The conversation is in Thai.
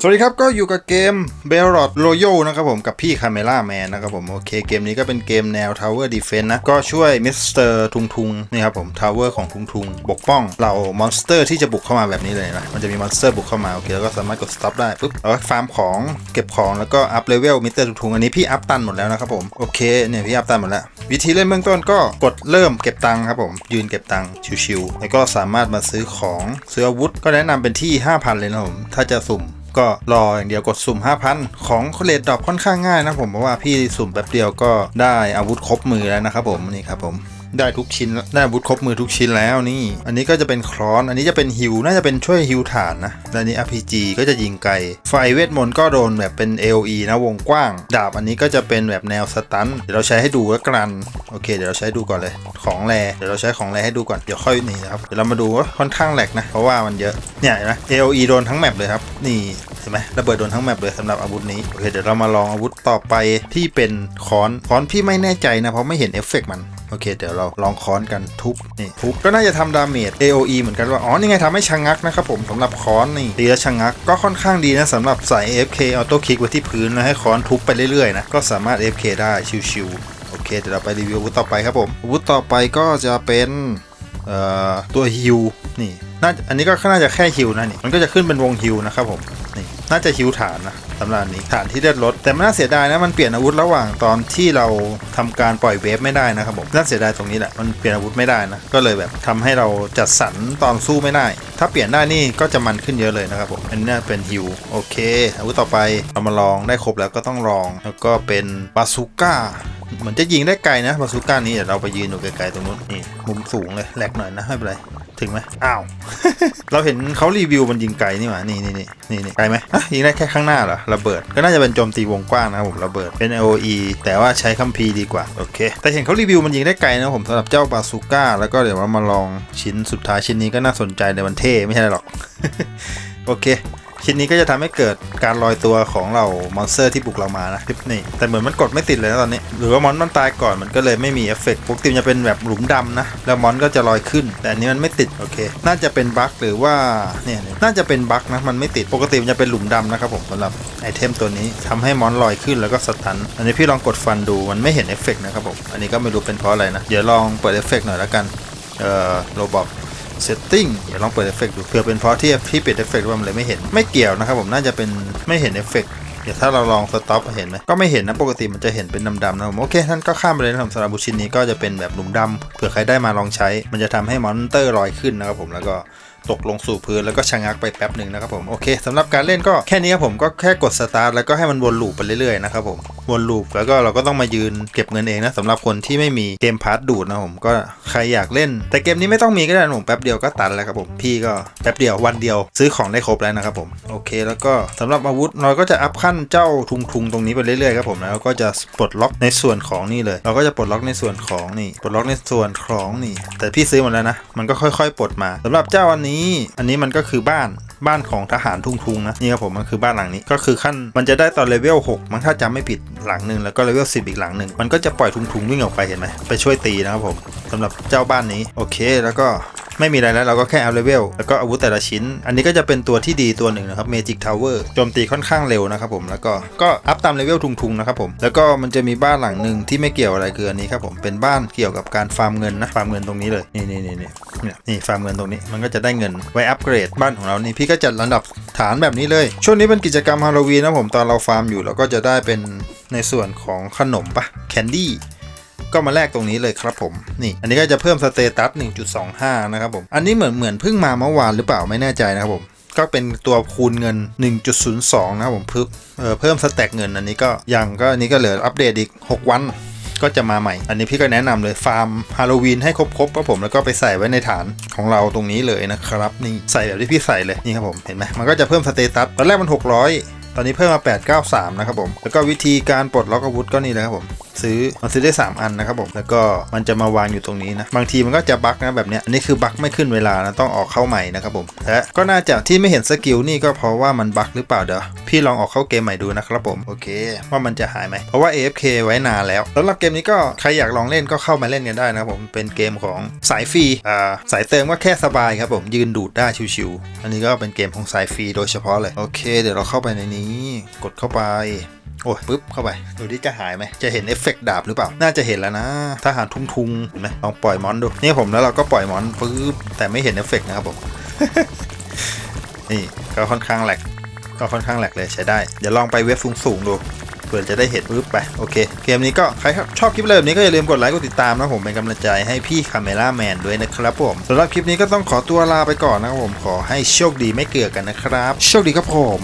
สวัสดีครับ ก็อยู่กับเกม b e l r o d Royal นะครับผมกับพี่ Camera Man นะครับผม โอเคเกมนี้ก็เป็นเกมแนว Tower Defense นะ ก็ช่วยมิสเตอร์ทุงทุงนี่ครับผม Tower ของทุงทุงปกป้องเหล่ามอนสเตอร์ที่จะบุกเข้ามาแบบนี้เลยนะ มันจะมีมอนสเตอร์บุกเข้ามา โอเคแล้วก็สามารถกด stop ได้ปุ๊บแล้วฟาร์มของเก็บของแล้วก็อัพเลเวลมิสเตอร์ทุงทุงอันนี้พี่อัพตันหมดแล้วนะครับผมโอเคเนี่ยพี่อัพตันหมดแล้ววิธีเล่นเบื้องต้นก็กดเริ่มเก็บตังค์ครับผมยืนเก็บตังค์ชิวๆแล้วก็สามารถมาซื้อของซื้ออาวุธก็แนะนำเป็นที่ 5,000 เลยนะผมถ้าจะสุ่ม ก็รออย่างเดียวกดสุ่ม 5,000 ของเลดดรอปค่อนข้างง่ายนะผมเพราะว่าพี่สุ่มแป๊บเดียวก็ได้อาวุธครบมือแล้วนะครับผมนี่ครับผม ได้ทุกชิ้นได้อาวุธครบมือทุกชิ้นแล้วนี่ อันนี้ก็จะเป็นครอน อันนี้จะเป็นฮิวน่าจะเป็นช่วยฮิวฐานนะและอันนี้ RPG ก็จะยิงไกล ไฟเวทมนต์ก็โดนแบบเป็น AOE นะวงกว้าง ดาบอันนี้ก็จะเป็นแบบแนวสตัน เดี๋ยวเราใช้ให้ดูแล้วกันโอเค เดี๋ยวเราใช้ดูก่อนเลย ของแรเดี๋ยวเราใช้ของแรให้ดูก่อน เดี๋ยวค่อยนี่นะครับ เดี๋ยวเรามาดูว่าค่อนข้างแหลกนะ เพราะว่ามันเยอะ เนี่ยเห็นไหม AOE โดนทั้งแมปเลยครับ นี่เห็นไหมระเบิดโดนทั้งแมปเลยสำหรับอาวุธนี้ โอเค เดี๋ยวเรามาลองอาวุธต่อไปที่เป็นค้อน ค้อนพี่ไม่แน่ใจนะ เพราะไม่เห็นเอฟเฟกมัน โอเค เดี๋ยวเราลองค้อนกันทุบนี่ทุบก็น่าจะทำดาเมจ AOE เหมือนกันว่าอ๋อนี่ไงทำให้ชะงักนะครับผมสำหรับค้อนนี่ตีแล้วชะงักก็ค่อนข้างดีนะสำหรับใส่ AFK ออโต้คลิกไว้ที่พื้นแล้วให้ค้อนทุบไปเรื่อยๆนะก็สามารถ AFK ได้ชิวๆโอเคเดี๋ยวเราไปรีวิวอาวุธต่อไปครับผมอาวุธต่อไปก็จะเป็นเอ่อตัวฮิวนี่น่าอันนี้ก็น่าจะแค่ฮิวนะนี่มันก็จะขึ้นเป็นวงฮิวนะครับผม น่าจะฮิวฐานนะสำหรับอันนี้ฐานที่เลือดลดแต่มันน่าเสียดายนะมันเปลี่ยนอาวุธระหว่างตอนที่เราทำการปล่อยเวฟไม่ได้นะครับผมน่าเสียดายตรงนี้แหละมันเปลี่ยนอาวุธไม่ได้นะก็เลยแบบทำให้เราจัดสรรตอนสู้ไม่ได้ ถ้าเปลี่ยนได้นี่ก็จะมันขึ้นเยอะเลยนะครับผมอันนี้เป็นฮิวโอเค อาวุธต่อไปเรามาลองได้ครบแล้วก็ต้องลอง แล้วก็เป็นบาซูก้าเหมือนจะยิงได้ไกลนะบาซูก้านี้เดี๋ยวเราไปยืนอยู่ไกลๆตรงนู้นนี่มุมสูงเลยแหลกหน่อยนะไม่เป็นไร ถึงไหมอ้าว เราเห็นเขารีวิวมันยิงไกลนี่หว่า นี่นี่นี่นี่นี่ไกลไหมอะยิงได้แค่ข้างหน้าเหรอ ระเบิด ก็น่าจะเป็นโจมตีวงกว้างนะครับผม ระเบิด เป็น AOE แต่ว่าใช้คัมภีร์ดีกว่า โอเค แต่เห็นเขารีวิวมันยิงได้ไกลนะผมสำหรับเจ้าบาซูก้า แล้วก็เดี๋ยวเรามาลองชิ้นสุดท้ายชิ้นนี้ก็น่าสนใจในมันเท่ไม่ใช่หรอก โอเค ชิ้นนี้ก็จะทำให้เกิดการลอยตัวของเรามอนสเตอร์ที่บุกเรามานะคลิปนี่แต่เหมือนมันกดไม่ติดเลยนะตอนนี้ หรือว่ามอนมันตายก่อนมันก็เลยไม่มีเอฟเฟกต์ปกติจะเป็นแบบหลุมดำนะ แล้วมอนก็จะลอยขึ้น แต่อันนี้มันไม่ติดโอเค น่าจะเป็นบั๊กหรือว่าเนี่ยน่าจะเป็นบั๊กนะมันไม่ติดปกติมันจะเป็นหลุมดำนะครับผมสำหรับไอเทมตัวนี้ทำให้มอนลอยขึ้นแล้วก็สตันอันนี้พี่ลองกดฟันดูมันไม่เห็นเอฟเฟกต์นะครับผมอันนี้ก็ไม่รู้เป็นเพราะอะไรนะเดี๋ยวลองเปิดเอฟเฟกต์หน่อยแล้วกันเอ่อโรบอก เซตติ้งเดี๋ยวลองเปิดเอฟเฟกต์ดูเผื่อเป็นเพราะที่ที่ปิดเอฟเฟกต์ว่ามันเลยไม่เห็นไม่เกี่ยวนะครับผมน่าจะเป็นไม่เห็นเอฟเฟกต์เดี๋ยวถ้าเราลองสต็อปเห็นไหมก็ไม่เห็นนะปกติมันจะเห็นเป็นดำๆนะผมโอเคท่านก็ข้ามไปเลยนะครับสำหรับบูชินนี้ก็จะเป็นแบบหลุมดำเผื่อใครได้มาลองใช้ มันจะทำให้มอนเตอร์ลอยขึ้นนะครับผมแล้วก็ ตกลงสู่พื้นแล้วก็ชะงักไปแป๊บหนึ่งนะครับผมโอเคสำหรับการเล่นก็แค่นี้ครับผมก็แค่กดสตาร์ทแล้วก็ให้มันวนลูปไปเรื่อยๆนะครับผมวนลูปแล้วก็เราก็ต้องมายืนเก็บเงินเองนะสำหรับคนที่ไม่มีเกมพาร์ทดูดนะผมก็ใครอยากเล่น แต่เกมนี้ไม่ต้องมีก็ได้นะผมแป๊บเดียวก็ตันแล้วครับผมพี่ก็แป๊บเดียววันเดียวซื้อของได้ครบแล้วนะครับผมโอเค แล้วก็สำหรับอาวุธเราก็จะอัพขั้นเจ้าทุงทุงตรงนี้ไปเรื่อยๆครับผมแล้วก็จะปลดล็อกในส่วนของนี่เลย เราก็จะปลดล็อกในส่วนของนี่ปลดล็อกในส่วนของนี่ แต่พี่ซื้อหมดแล้วนะมันก็ค่อย ๆ ปลดมาสำหรับเจ้าอันนี้อันนี้มันก็คือบ้านบ้านของทหารทุ่งๆนะนี่ครับผมมันคือบ้านหลังนี้ก็คือขั้นมันจะได้ตอนเลเวล6มันถ้าจำไม่ผิดหลังหนึ่งแล้วก็เลเวล10 อีกหลังหนึ่งมันก็จะปล่อยทุ่งๆวิ่งออกไปเห็นไหมไปช่วยตีนะครับผมสำหรับเจ้าบ้านนี้โอเค แล้วก็ ไม่มีอะไรแล้วเราก็แค่อัพเลเวลแล้วก็อาวุธแต่ละชิ้น อันนี้ก็จะเป็นตัวที่ดีตัวหนึ่งนะครับ Magic Tower โจมตีค่อนข้างเร็วนะครับผมแล้วก็ก็อัพตามเลเวลทุงๆนะครับผมแล้วก็มันจะมีบ้านหลังหนึ่งที่ไม่เกี่ยวอะไรคืออันนี้ครับผมเป็นบ้านเกี่ยวกับการฟาร์มเงินนะฟาร์มเงินตรงนี้เลยนี่นี่นี่นี่นี่ฟาร์มเงินตรงนี้มันก็จะได้เงินไว้อัปเกรดบ้านของเรานี่พี่ก็จัดระดับฐานแบบนี้เลย ช่วงนี้เป็นกิจกรรมฮาโลวีนนะผมตอนเราฟาร์มอยู่เราก็จะได้เป็นในส่วนของขนมปะแคนดี้ ก็มาแลกตรงนี้เลยครับผมนี่ อันนี้ก็จะเพิ่มสเตตัส1.25 นะครับผม อันนี้เหมือนเหมือนเพิ่งมาเมื่อวานหรือเปล่าไม่แน่ใจนะครับผมก็เป็นตัวคูณเงิน 1.02 นะครับผมเพิ่มเเพิ่มสแต็กเงินอันนี้ก็ยังก็อันนี้ก็เหลืออัปเดตอีก 6 วันก็จะมาใหม่ อันนี้พี่ก็แนะนำเลยฟาร์มฮาโลวีนให้ครบๆครับผมแล้วก็ไปใส่ไว้ในฐานของเราตรงนี้เลยนะครับนี่ใส่แบบที่พี่ใส่เลยนี่ครับผมเห็นไหมมันก็จะเพิ่มสเตตัสตอนแรกมัน 600 ตอนนี้เพิ่มมา 893 นะครับผมแล้วก็วิธีการปลดล็อกอาวุธก็นี่เลยครับผม ซื้อมันซื้อได้ 3 อันนะครับผมแล้วก็มันจะมาวางอยู่ตรงนี้นะบางทีมันก็จะบั๊กนะแบบเนี้ยอันนี้คือบั๊กไม่ขึ้นเวลานะต้องออกเข้าใหม่นะครับผมและก็น่าจะที่ไม่เห็นสกิลนี่ก็เพราะว่ามันบั๊กหรือเปล่าเดี๋ยวพี่ลองออกเข้าเกมใหม่ดูนะครับผมโอเค ว่ามันจะหายไหมเพราะว่า AFK ไว้นานแล้วสำหรับเกมนี้ก็ใครอยากลองเล่นก็เข้ามาเล่นกันได้นะครับผมเป็นเกมของสายฟรีอ่าสายเติมก็แค่สบายครับผมยืนดูดได้ชิวๆอันนี้ก็เป็นเกมของสายฟรีโดยเฉพาะเลยโอเค เดี๋ยวเราเข้าไปในนี้ กดเข้าไป อ้ยปึ๊บเข้าไปดูที่จะหายไหมจะเห็นเอฟเฟกต์ดาบหรือเปล่า น่าจะเห็นแล้วนะทหารทุงๆเห็นไหมลองปล่อยมอนดูนี่ผมแล้วเราก็ปล่อยมอนปึ๊บแต่ไม่เห็นเอฟเฟกต์นะครับผมนี่ก็ค่อนข้างแหลกก็ค่อนข้างแหลกเลยใช้ได้ เดี๋ยวลองไปเว็บสูงๆดูเผื่อจะได้เห็นปึ๊บไป โอเค เกมนี้ก็ ใครชอบคลิปเลยแบบนี้ก็อย่าลืมกดไลค์กดติดตามนะผมเป็นกำลังใจให้พี่คาเมล่าแมนด้วยนะครับผมสำหรับคลิปนี้ก็ต้องขอตัวลาไปก่อนนะครับผมขอให้โชคดีไม่เกลือกันนะครับ โชคดีครับผม